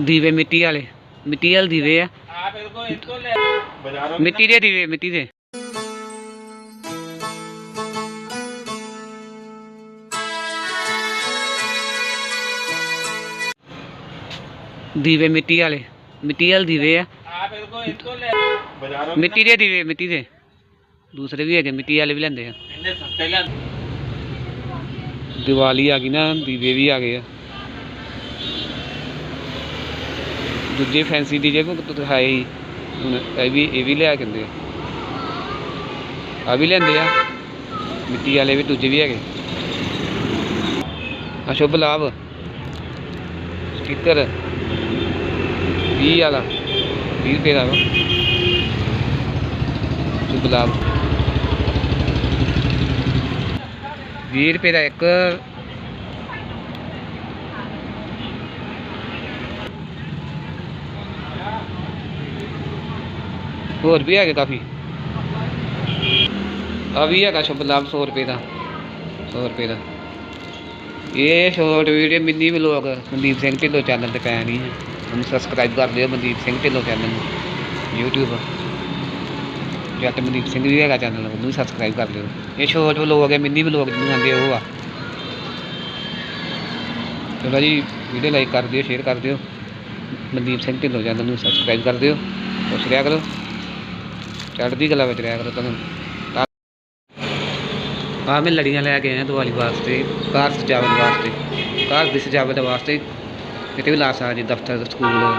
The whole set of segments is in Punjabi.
ਦੀਵੇ ਮਿੱਟੀ ਵਾਲੇ। ਮਿੱਟੀ ਵਾਲੇ ਦੀਵੇ ਆ। ਮਿੱਟੀ ਦੇ ਦੀਵੇ ਮਿੱਟੀ ਦੇ। ਦੀਵੇ ਮਿੱਟੀ ਵਾਲੇ। ਮਿੱਟੀ ਵਾਲੇ ਦੀਵੇ ਆ। ਮਿੱਟੀ ਦੇ ਦੀਵੇ ਮਿੱਟੀ ਦੇ। ਦੂਸਰੇ ਵੀ ਹੈਗੇ ਮਿੱਟੀ ਵਾਲੇ ਵੀ ਲੈਂਦੇ ਆ। ਦੀਵਾਲੀ ਆ ਗਈ ਨਾ ਦੀਵੇ ਵੀ ਆ ਗਏ ਆ। ਦੂਜੇ ਫੈਂਸੀ ਦੀ ਜੇ ਹੈ ਹੀ। ਹੁਣ ਇਹ ਵੀ ਇਹ ਵੀ ਲਿਆ ਕਹਿੰਦੇ ਆ। ਵੀ ਲੈਂਦੇ ਆ। ਮਿੱਟੀ ਵਾਲੇ ਵੀ, ਦੂਜੇ ਵੀ ਹੈਗੇ। ਆ ਸ਼ੁਭ ਲਾਭ ਸਟicker 20 ਵਾਲਾ 20 ਰੁਪਏ ਦਾ ਵਾ। ਸ਼ੁਭ ਲਾਭ 20 ਰੁਪਏ ਦਾ ਇੱਕ ਹੋਰ ਵੀ ਹੈਗੇ ਕਾਫੀ। ਆ ਵੀ ਹੈਗਾ ਸ਼ੁਭ ਲਾਭ 100 ਰੁਪਏ ਦਾ 100 ਰੁਪਏ ਦਾ। ਇਹ short video mini vlog Mandeep Singh Dhillon channel ਤੇ ਪੈਣੀ ਹੈ। ਉਹਨੂੰ ਸਬਸਕ੍ਰਾਈਬ ਕਰ ਲਿਓ ਮਨਦੀਪ ਸਿੰਘ ਢਿੱਲੋਂ ਚੈਨਲ ਨੂੰ, YouTube ਜੱਟ ਮਨਦੀਪ ਸਿੰਘ ਵੀ ਹੈਗਾ ਚੈਨਲ ਉਹਨੂੰ ਵੀ ਸਬਸਕ੍ਰਾਈਬ ਕਰ ਲਿਓ। ਇਹ ਸ਼ਾਰਟ ਵਲੋਗ ਹੈ, ਮਿੰਨੀ ਵਲੋਗ ਜਿਹਨੂੰ ਆਂਦੇ ਉਹ ਆ। ਚਲੋ ਜੀ ਵੀਡੀਓ ਲਾਈਕ ਕਰ ਦਿਓ ਸ਼ੇਅਰ ਕਰ ਦਿਓ। ਮਨਦੀਪ ਸਿੰਘ ਢਿੱਲੋਂ ਚੈਨਲ ਨੂੰ ਸਬਸਕ੍ਰਾਈਬ ਕਰ ਦਿਓ। ਖੁਸ਼ ਰਿਹਾ ਕਰੋ। ਚੜ੍ਹਦੀ ਕਲਾ ਵਿੱਚ ਰਿਹਾ ਕਰੋ ਤੁਹਾਨੂੰ। ਆ ਮੈਂ ਲੜੀਆਂ ਲੈ ਕੇ ਆਇਆ ਦੀਵਾਲੀ ਵਾਸਤੇ, ਘਰ ਸਜਾਵਟ ਵਾਸਤੇ, ਘਰ ਦੀ ਸਜਾਵਟ ਵਾਸਤੇ ਕਿਤੇ ਵੀ ਲਾ ਸਕਦੇ ਦਫ਼ਤਰ, ਸਕੂਲ।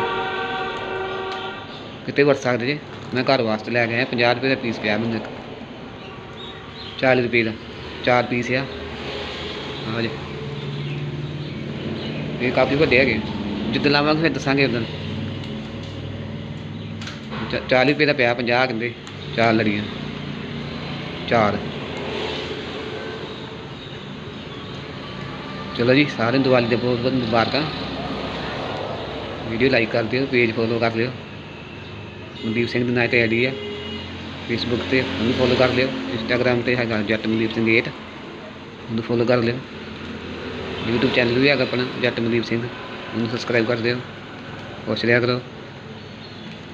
ਕਿਤੇ ਵਰਤ ਸਕਦੇ ਜੇ। ਮੈਂ ਘਰ ਵਾਸਤੇ ਲੈ ਕੇ ਆਇਆ 50 ਰੁਪਏ ਦਾ ਪੀਸ ਪਿਆ ਮੈਨੂੰ ਇੱਕ। 40 ਰੁਪਏ ਦਾ, ਚਾਰ ਪੀਸ ਆ। ਹਾਂ ਜੀ। ਇਹ ਕਾਫੀ ਵੱਡੇ ਹੈਗੇ। ਜਿੱਦਾਂ ਲਾਵਾਂਗੇ ਫਿਰ ਦੱਸਾਂਗੇ ਉਦੋਂ। 40 ਰੁਪਏ ਦਾ ਪਿਆ 50 ਕਹਿੰਦੇ। ਚਾਰ ਲੜੀਆਂ। ਚਾਰ। ਚਲੋ ਜੀ, ਸਾਰਿਆਂ ਨੂੰ ਦੀਵਾਲੀ ਦੇ ਬਹੁਤ ਬਹੁਤ ਮੁਬਾਰਕਾਂ। ਵੀਡੀਓ ਲਾਈਕ ਕਰ ਦਿਓ ਪੇਜ ਫੋਲੋ ਕਰ ਲਿਓ। ਮਨਦੀਪ ਸਿੰਘ ਦੇ ਨਾਂ ਤੇ ਆਈਡੀ ਹੈ ਫੇਸਬੁੱਕ ਤੇ ਉਹਨੂੰ ਫੋਲੋ ਕਰ ਲਿਓ। ਇੰਸਟਾਗ੍ਰam ਤੇ ਹੈਗਾ ਜੱਟ ਮਨਦੀਪ ਸਿੰਘ 8 ਉਹਨੂੰ ਫੋਲੋ ਕਰ ਲਿਓ। YouTube ਚੈਨਲ ਵੀ ਹੈਗਾ ਆਪਣਾ ਜੱਟ ਮਨਦੀਪ ਸਿੰਘ। ਉਹਨੂੰ ਸਬਸਕ੍ਰਾਈਬ ਕਰ ਦਿਓ। ਪੁੱਛ ਸ਼ੇਅਰ ਕਰੋ।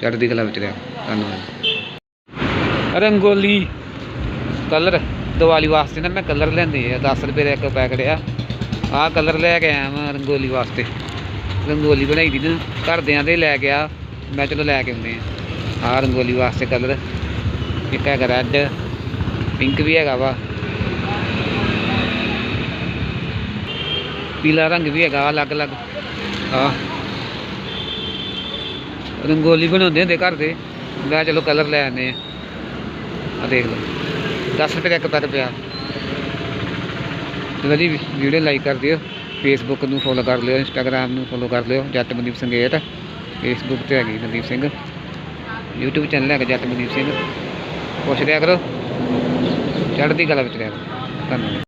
ਚੜ੍ਹਦੀ ਕਲਾ ਵਿੱਚ ਰਿਹਾ ਧੰਨਵਾਦ। ਰੰਗੋਲੀ। ਕਲਰ, ਦੀਵਾਲੀ ਵਾਸਤੇ ਨਾ ਮੈਂ ਕਲਰ ਲੈਂਦੇ ਆ 10 ਰੁਪਏ ਦਾ ਇੱਕ ਪੈਕਟ ਆ। ਆਹ ਕਲਰ ਲੈ ਕੇ ਆਇਆ ਮੈਂ ਰੰਗੋਲੀ ਵਾਸਤੇ। ਰੰਗੋਲੀ ਬਣਾਈ ਦੀ ਨਾ, ਘਰਦਿਆਂ ਦੇ ਲੈ ਕੇ ਆ, ਮੈਂ ਚਲੋ ਲੈ ਕੇ ਆਉਂਦੇ ਆ। ਆਹ ਰੰਗੋਲੀ ਵਾਸਤੇ ਕਲਰ। ਇੱਕ ਹੈਗਾ ਰੈੱਡ ਪਿੰਕ ਵੀ ਹੈਗਾ ਵਾ। ਪੀਲਾ ਰੰਗ ਵੀ ਹੈਗਾ, ਅਲੱਗ-ਅਲੱਗ। ਆ। ਰੰਗੋਲੀ ਬਣਾਉਂਦੇ ਹੁੰਦੇ ਘਰ ਦੇ। ਮੈਂ ਚਲੋ ਕਲਰ ਲੈ ਆਨੇ ਆ। ਆ ਦੇਖ ਲਓ। 10 ਰੁਪਏ ਦਾ ਇੱਕ ਪੈਕ ਪਿਆ। ਚਲੋ ਜੀ ਵੀਡੀਓ ਲਾਈਕ ਕਰ ਦਿਓ ਫੇਸਬੁੱਕ ਨੂੰ ਫੋਲੋ ਕਰ ਲਿਓ ਇੰਸਟਾਗ੍ਰam ਨੂੰ ਫੋਲੋ ਕਰ ਲਿਓ, ਜੱਟ ਮਨਦੀਪ ਸਿੰਘ ਫੇਸਬੁੱਕ ਤੇ ਹੈਗੀ ਮਨਦੀਪ ਸਿੰਘ। YouTube ਚੈਨਲ ਹੈਗਾ ਜੱਟ ਮਨਦੀਪ ਸਿੰਘ। ਪੁੱਛ ਲਿਆ ਕਰੋ। ਚੜ੍ਹਦੀ ਕਲਾ ਵਿੱਚ ਰਹਿ ਕਰੋ ਧੰਨਵਾਦ।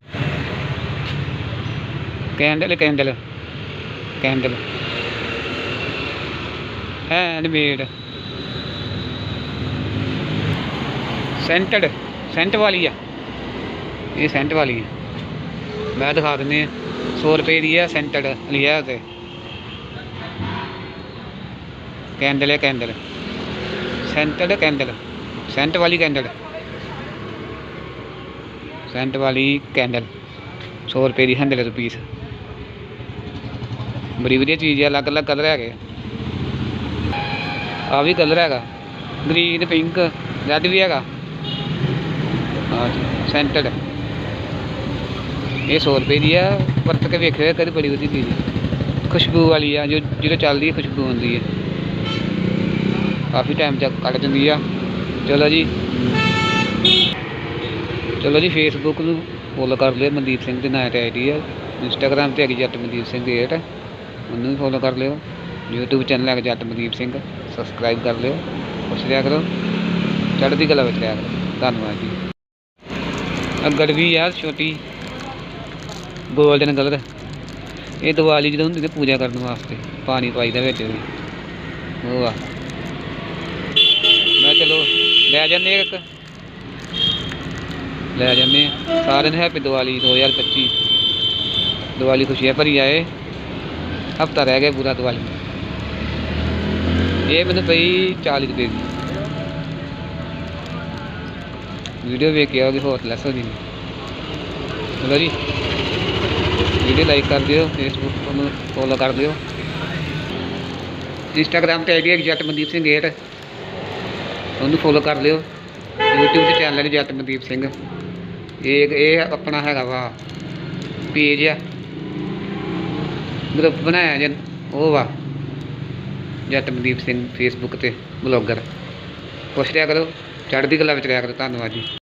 Candle candle. Candle. Handmade scented scent ਵਾਲੀ ਆ। ਇਹ ਸੈਂਟ ਵਾਲੀ ਆ। ਮੈਂ ਦਿਖਾ ਦਿੰਦੇ ਆ। 100 ਰੁਪਏ ਦੀ ਆ ਸੈਂਟਡ ਲਿਆ ਤੇ। ਕੈਂਡਲ ਹੈ ਕੈਂਡਲ। Scented candle. ਸੈਂਟ ਵਾਲੀ, ਕੈਂਡਲ। ਸੈਂਟ ਵਾਲੀ, ਕੈਂਡਲ। 100 ਰੁਪਏ ਦੀ 100 ਰੁਪੀਸ ਬੜੀ ਵਧੀਆ ਚੀਜ਼ ਹੈ ਅਲੱਗ ਅਲੱਗ ਕਲਰ ਹੈਗੇ ਆ। ਵੀ ਕਲਰ ਹੈਗਾ। ਗ੍ਰੀਨ ਪਿੰਕ ਰੈੱਡ ਵੀ ਹੈਗਾ। ਹਾਂ ਜੀ ਸੈਂਟਡ ਇਹ 100 ਰੁਪਏ ਦੀ ਆ, ਵਰਤ ਕੇ ਵੇਖਿਓ ਕਦੇ ਬੜੀ ਵਧੀਆ ਚੀਜ਼ ਖੁਸ਼ਬੂ ਵਾਲੀ ਆ, ਜੋ ਜਦੋਂ ਚੱਲਦੀ ਹੈ ਖੁਸ਼ਬੂ ਹੁੰਦੀ ਹੈ ਕਾਫੀ ਟਾਈਮ ਤੱਕ ਕੱਢ ਦਿੰਦੀ ਆ। ਚਲੋ ਜੀ। ਚਲੋ ਜੀ ਫੇਸਬੁੱਕ ਨੂੰ ਫੋਲੋ ਕਰ ਲਿਓ, ਮਨਦੀਪ ਸਿੰਘ ਦੇ ਨਾਂ ਤੇ ਆਈਡੀ ਆ। ਇੰਸਟਾਗ੍ਰam ਤੇ ਹੈਗੀ ਜੱਟ ਮਨਦੀਪ ਸਿੰਘ 8 ਉਹਨੂੰ ਵੀ ਫੋਲੋ ਕਰ ਲਿਓ। YouTube ਚੈਨਲ ਹੈਗਾ ਜੱਟ ਮਨਦੀਪ ਸਿੰਘ। ਸਬਸਕ੍ਰਾਈਬ ਕਰ ਲਿਓ। ਪੁੱਛ ਲਿਆ ਕਰੋ। ਚੜ੍ਹਦੀ ਕਲਾ ਵਿੱਚ ਲਿਆ ਕਰੋ। ਧੰਨਵਾਦ ਜੀ। ਆ ਗੜਵੀ ਆ, ਛੋਟੀ। ਗੋਲਡਨ ਕਲਰ ਇਹ ਦੀਵਾਲੀ ਜਦੋਂ ਹੁੰਦੀ ਹੈ ਪੂਜਾ ਕਰਨ ਵਾਸਤੇ, ਪਾਣੀ ਪਾਈਦਾ ਵਿੱਚ ਵੀ। ਉਹ ਆ। ਮੈਂ ਚਲੋ, ਲੈ ਜਾਂਦੇ ਇੱਕ। ਲੈ ਜਾਂਦੇ ਸਾਰਿਆਂ ਨੂੰ ਹੈਪੀ ਦੀਵਾਲੀ 2025 ਦੀਵਾਲੀ ਖੁਸ਼ੀਆਂ ਭਰੀ ਆਏ। ਹਫਤਾ ਰਹਿ ਗਿਆ ਪੂਰਾ ਦੀਵਾਲੀ ਇਹ ਮੈਨੂੰ ਪਈ 40 ਰੁਪਏ ਦੀ। ਵੀਡੀਓ ਵੇਖ ਕੇ ਆਓਗੇ ਹੋਰ ਲੈਸ ਹੋ ਜੀ ਚਲੋ ਜੀ। ਵੀਡੀਓ ਲਾਈਕ ਕਰ ਦਿਓ ਫੇਸਬੁੱਕ ਨੂੰ ਫੋਲੋ ਕਰ ਦਿਓ। ਇੰਸਟਾਗ੍ਰਾਮ ਤੇ ਆਈਡੀ ਹੈ ਜੱਟ ਮਨਦੀਪ ਸਿੰਘ 8 ਉਹਨੂੰ ਫੋਲੋ ਕਰ ਲਿਓ। YouTube ਤੇ ਚੈਨਲ ਹੈ ਜੱਟ ਮਨਦੀਪ ਸਿੰਘ। ਇਹ ਇਹ ਆਪਣਾ ਹੈਗਾ ਵਾ ਪੇਜ ਆ। ਗਰੁੱਪ ਬਣਾਇਆ ਜੇ ਉਹ ਵਾ ਜੱਟ ਮਨਦੀਪ ਸਿੰਘ ਫੇਸਬੁੱਕ ਤੇ ਬਲੌਗਰ ਪੁੱਛ ਲਿਆ ਕਰੋ, ਚੜ੍ਹਦੀ ਕਲਾ ਵਿੱਚ ਰਿਹਾ ਕਰੋ। ਧੰਨਵਾਦ ਜੀ।